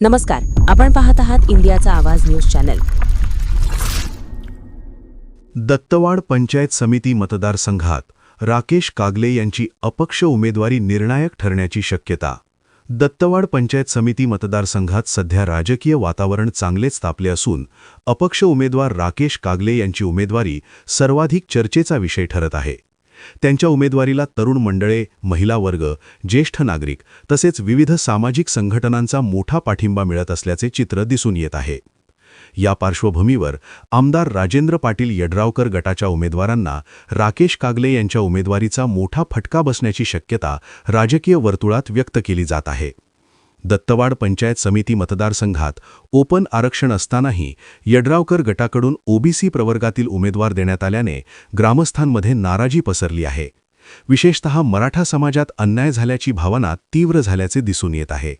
नमस्कार आपण पाहत आहात इंडियाचा आवाज न्यूज चॅनल. दत्तवाड पंचायत समिती मतदारसंघात राकेश कागले यांची अपक्ष उमेदवारी निर्णायक ठरण्याची शक्यता. दत्तवाड पंचायत समिती मतदारसंघात सध्या राजकीय वातावरण चांगलेच तापले असून अपक्ष उमेदवार राकेश कागले यांची उमेदवारी सर्वाधिक चर्चेचा विषय ठरत आहे. त्यांच्या उमेदवारीला तरुण मंडळे महिला वर्ग ज्येष्ठ नागरिक तसेच विविध सामाजिक संघटनांचा मोठा पाठिंबा मिळत असल्याचे चित्र दिसून येत आहे. या पार्श्वभूमीवर आमदार राजेंद्र पाटील यड्रावकर गटाच्या उमेदवारांना राकेश कागले यांच्या उमेदवारीचा मोठा फटका बसण्याची शक्यता राजकीय वर्तुळात व्यक्त केली जात आहे. दत्तवाड पंचायत समिती मतदारसंघात ओपन आरक्षण असतानाही यड्रावकर गटाकडून ओबीसी प्रवर्गातील उमेदवार देण्यात आल्याने ग्रामस्थांमध्ये नाराजी पसरली आहे. विशेषतः मराठा समाजात अन्याय झाल्याची भावना तीव्र झाल्याचे दिसून येत आहे.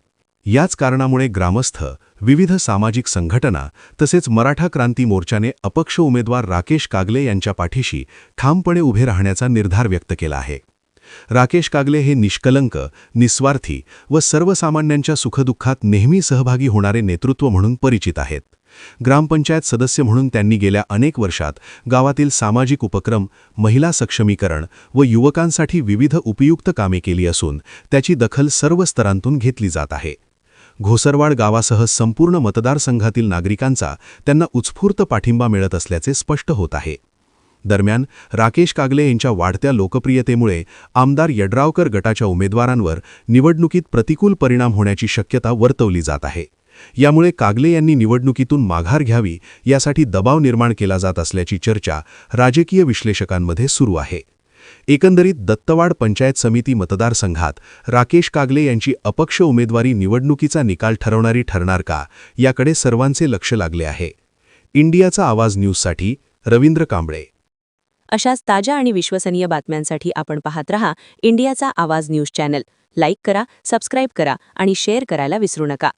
याच कारणामुळे ग्रामस्थ विविध सामाजिक संघटना तसेच मराठा क्रांती मोर्चाने अपक्ष उमेदवार राकेश कागले यांच्या पाठीशी ठामपणे उभे राहण्याचा निर्धार व्यक्त केला आहे. राकेश कागले हे निष्कलंक निस्वार्थी व सर्वसामान्यांच्या सुखदुःखात नेहमी सहभागी होणारे नेतृत्व म्हणून परिचित आहेत. ग्रामपंचायत सदस्य म्हणून त्यांनी गेल्या अनेक वर्षात गावातील सामाजिक उपक्रम महिला सक्षमीकरण व युवकांसाठी विविध उपयुक्त कामे केली असून त्याची दखल सर्व स्तरांतून घेतली जात आहे. घोसरवाड गावासह संपूर्ण मतदारसंघातील नागरिकांचा त्यांना उत्स्फूर्त पाठिंबा मिळत असल्याचे स्पष्ट होत आहे. दरम्यान राकेश कागले यांच्या वाढत्या लोकप्रियतेमुळे आमदार यड्रावकर गटाच्या उमेदवारांवर निवडणुकीत प्रतिकूल परिणाम होण्याची शक्यता वर्तवली जात आहे. यामुळे कागले यांनी निवडणुकीतून माघार घ्यावी यासाठी दबाव निर्माण केला जात असल्याची चर्चा राजकीय विश्लेषकांमध्ये सुरू आहे. एकंदरीत दत्तवाड पंचायत समिती मतदारसंघात राकेश कागले यांची अपक्ष उमेदवारी निवडणुकीचा निकाल ठरवणारी ठरणार का याकडे सर्वांचे लक्ष लागले आहे. इंडियाचा आवाज न्यूजसाठी रवींद्र कांबळे. अशाच ताज्या आणि विश्वसनीय बातम्यांसाठी आपण पाहत रहा इंडियाचा आवाज न्यूज चॅनल. लाईक करा सबस्क्राईब करा आणि शेअर करायला विसरू नका.